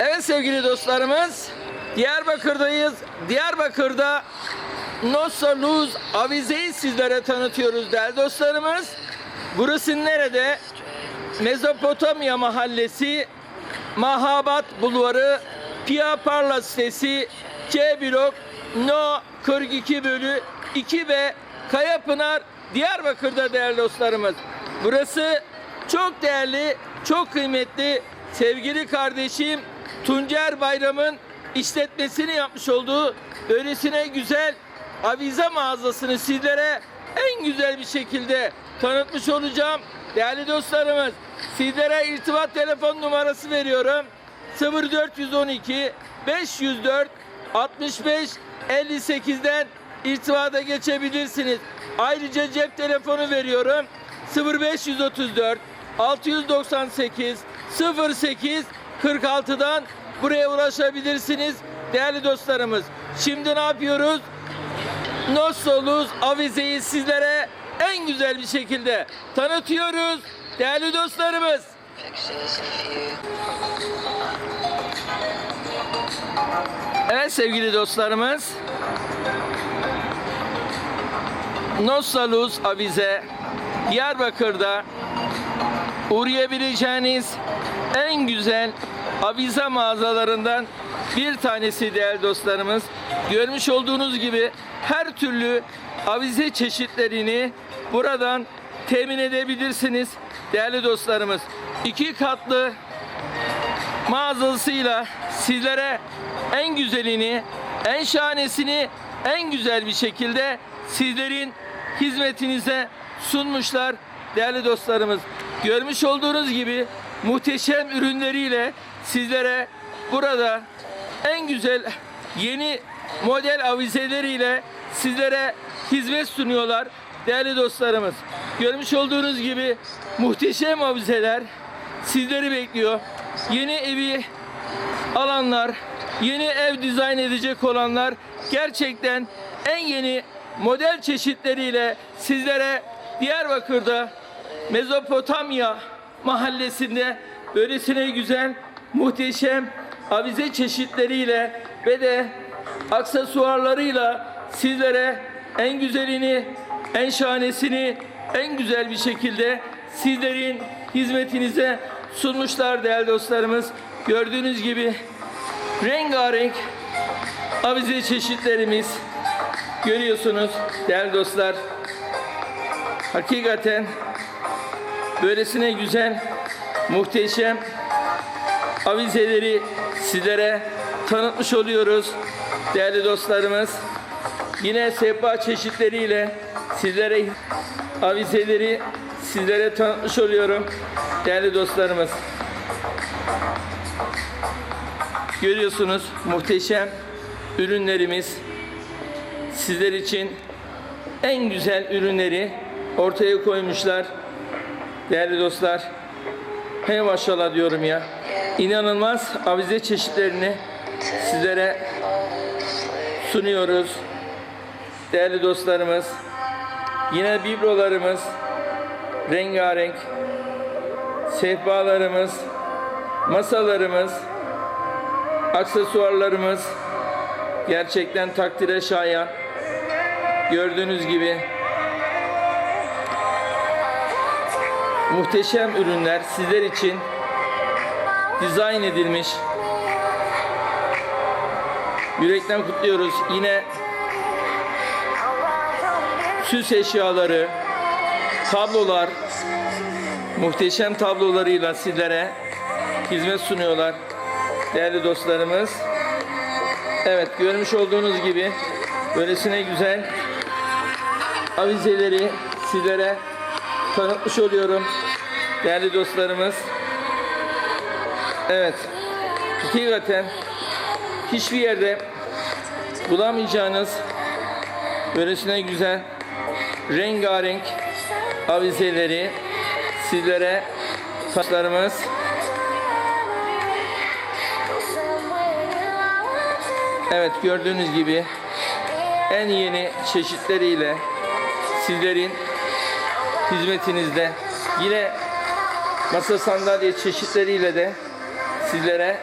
Evet sevgili dostlarımız, Diyarbakır'dayız. Diyarbakır'da Nossa Luz avizeyi sizlere tanıtıyoruz değerli dostlarımız. Burası nerede? Mezopotamya Mahallesi, Mahabat Bulvarı, Pia Parla sitesi, C blok, No 42 bölü 2B, Kayapınar, Diyarbakır'da değerli dostlarımız. Burası çok değerli, çok kıymetli sevgili kardeşim Tuncer Bayram'ın işletmesini yapmış olduğu öylesine güzel avize mağazasını sizlere en güzel bir şekilde tanıtmış olacağım. Değerli dostlarımız sizlere irtibat telefon numarası veriyorum. 0412 504 65 58'den irtibata geçebilirsiniz. Ayrıca cep telefonu veriyorum. 0534 698 08 46'dan buraya ulaşabilirsiniz değerli dostlarımız. Şimdi ne yapıyoruz? Nosoluz avizeyi sizlere en güzel bir şekilde tanıtıyoruz değerli dostlarımız. Evet sevgili dostlarımız. Nosaluz avize Diyarbakır'da uğrayabileceğiniz en güzel avize mağazalarından bir tanesi değerli dostlarımız. Görmüş olduğunuz gibi her türlü avize çeşitlerini buradan temin edebilirsiniz değerli dostlarımız. İki katlı mağazasıyla sizlere en güzelini, en şahanesini en güzel bir şekilde sizlerin hizmetinize sunmuşlar değerli dostlarımız. Görmüş olduğunuz gibi muhteşem ürünleriyle sizlere burada en güzel yeni model avizeleriyle sizlere hizmet sunuyorlar değerli dostlarımız. Görmüş olduğunuz gibi muhteşem avizeler sizleri bekliyor. Yeni evi alanlar, yeni ev dizayn edecek olanlar gerçekten en yeni model çeşitleriyle sizlere Diyarbakır'da Mezopotamya mahallesinde böylesine güzel, muhteşem avize çeşitleriyle ve de aksesuarlarıyla sizlere en güzelini, en şahanesini en güzel bir şekilde sizlerin hizmetinize sunmuşlar değerli dostlarımız. Gördüğünüz gibi rengarenk avize çeşitlerimiz görüyorsunuz değerli dostlar. Hakikaten böylesine güzel, muhteşem avizeleri sizlere tanıtmış oluyoruz değerli dostlarımız. Yine sehpa çeşitleriyle sizlere avizeleri sizlere tanıtmış oluyorum değerli dostlarımız. Görüyorsunuz muhteşem ürünlerimiz sizler için en güzel ürünleri ortaya koymuşlar. Değerli dostlar, hey maşallah diyorum ya. İnanılmaz avize çeşitlerini sizlere sunuyoruz. Değerli dostlarımız, yine biblolarımız, rengarenk, sehpalarımız, masalarımız, aksesuarlarımız gerçekten takdire şayan. Gördüğünüz gibi muhteşem ürünler sizler için dizayn edilmiş. Yürekten kutluyoruz. Yine süs eşyaları, tablolar, muhteşem tablolarıyla sizlere hizmet sunuyorlar değerli dostlarımız. Evet görmüş olduğunuz gibi böylesine güzel avizeleri sizlere tanıtmış oluyorum değerli dostlarımız. Evet hakikaten hiçbir yerde bulamayacağınız böylesine güzel rengarenk avizeleri sizlere taşlarımız Evet gördüğünüz gibi en yeni çeşitleriyle sizlerin hizmetinizde yine masa sandalye çeşitleriyle de sizlere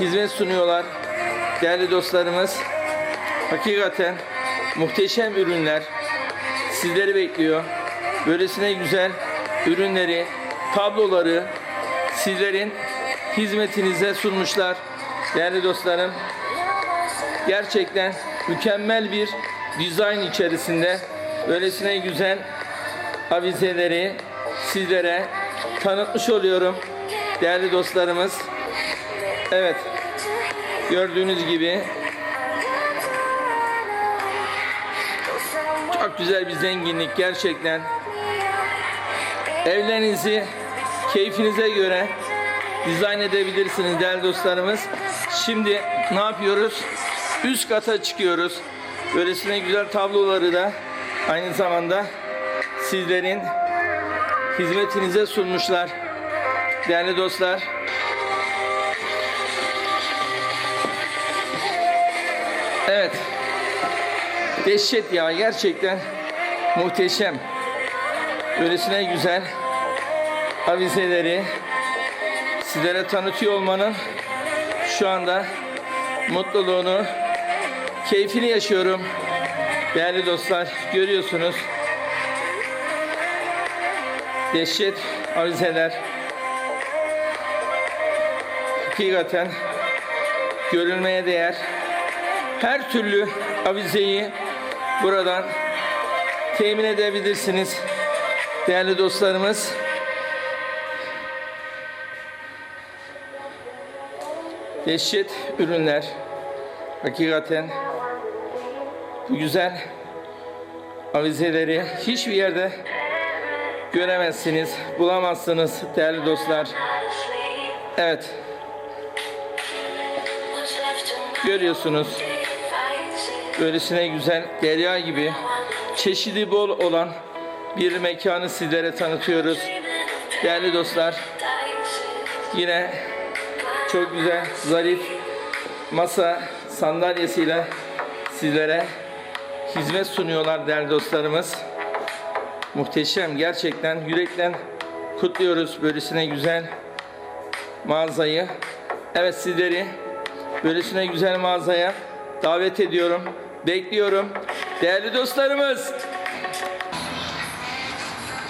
hizmet sunuyorlar. Değerli dostlarımız, hakikaten muhteşem ürünler sizleri bekliyor. Böylesine güzel ürünleri, tabloları sizlerin hizmetinize sunmuşlar. Değerli dostlarım, gerçekten mükemmel bir dizayn içerisinde böylesine güzel avizeleri sizlere tanıtmış oluyorum. Değerli dostlarımız, evet gördüğünüz gibi çok güzel bir zenginlik gerçekten. Evlerinizi keyfinize göre dizayn edebilirsiniz değerli dostlarımız. Şimdi ne yapıyoruz? Üst kata çıkıyoruz. Böylesine güzel tabloları da aynı zamanda sizlerin hizmetinize sunmuşlar. Değerli dostlar. Evet. Dehşet ya gerçekten muhteşem. Böylesine güzel avizeleri sizlere tanıtıyor olmanın şu anda mutluluğunu, keyfini yaşıyorum. Değerli dostlar görüyorsunuz. Dehşet avizeler. Hakikaten görülmeye değer. Her türlü avizeyi buradan temin edebilirsiniz. Değerli dostlarımız. Dehşet ürünler. Hakikaten bu güzel avizeleri hiçbir yerde göremezsiniz, bulamazsınız değerli dostlar. Evet, görüyorsunuz. Böylesine güzel, derya gibi, çeşidi bol olan bir mekanı sizlere tanıtıyoruz. Değerli dostlar, yine çok güzel, zarif masa sandalyesiyle sizlere hizmet sunuyorlar değerli dostlarımız. Muhteşem gerçekten yürekten kutluyoruz böylesine güzel mağazayı. Evet sizleri böylesine güzel mağazaya davet ediyorum. Bekliyorum. Değerli dostlarımız.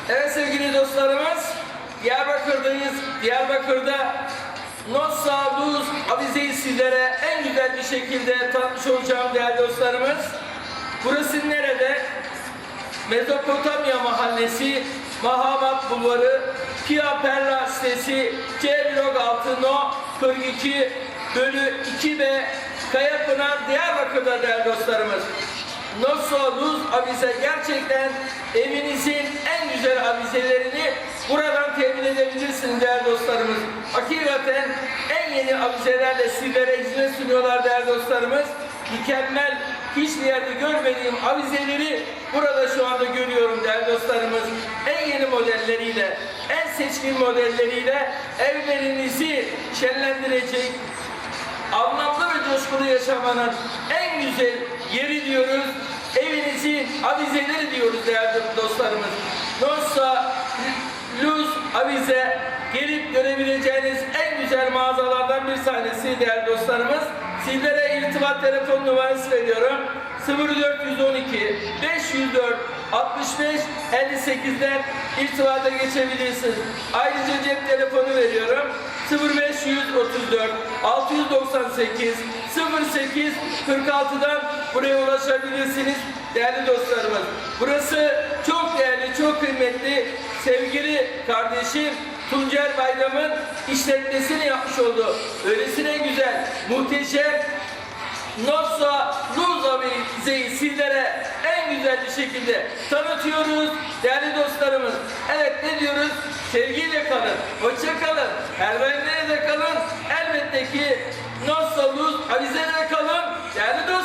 Evet sevgili dostlarımız. Diyarbakır'dayız. Diyarbakır'da Nossa Luz avizeyi sizlere en güzel bir şekilde tanıtmış olacağım değerli dostlarımız. Burası nerede? Mezopotamya Mahallesi, Mahamat Bulvarı, Pia Perla sitesi, C blok 6 no 42 bölü 2B Kayapınar Diyarbakır'da değerli dostlarımız. Nosso Luz avize gerçekten evinizin en güzel avizelerini buradan temin edebilirsiniz değerli dostlarımız. Hakikaten en yeni avizelerle sizlere hizmet sunuyorlar değerli dostlarımız. Mükemmel hiçbir yerde görmediğim avizeleri burada şu anda görüyorum değerli dostlarımız. En yeni modelleriyle, en seçkin modelleriyle evlerinizi şenlendirecek, anlamlı ve coşkulu yaşamanın en güzel yeri diyoruz. Evinizin avizeleri diyoruz değerli dostlarımız. Nossa Luz Avize gelip görebileceğiniz en güzel mağazalardan bir tanesi değerli dostlarımız. Sizlere irtibat telefon numarası veriyorum. 0412 504 65 58'den irtibata geçebilirsiniz. Ayrıca cep telefonu veriyorum. 0534 698 08 46'dan buraya ulaşabilirsiniz değerli dostlarımız. Burası çok değerli, çok kıymetli sevgili kardeşim Tuncer Bayram'ın işletmesini yapmış oldu. Öylesine güzel, muhteşem, Nofsa Nurza Bey'i sizlere en güzel bir şekilde tanıtıyoruz değerli dostlarımız. Evet ne diyoruz? Sevgiyle kalın, hoşça kalın, Ermeniler'e kalın, elbette ki Nofsa Luz Avize'de kalın değerli dostlarımız.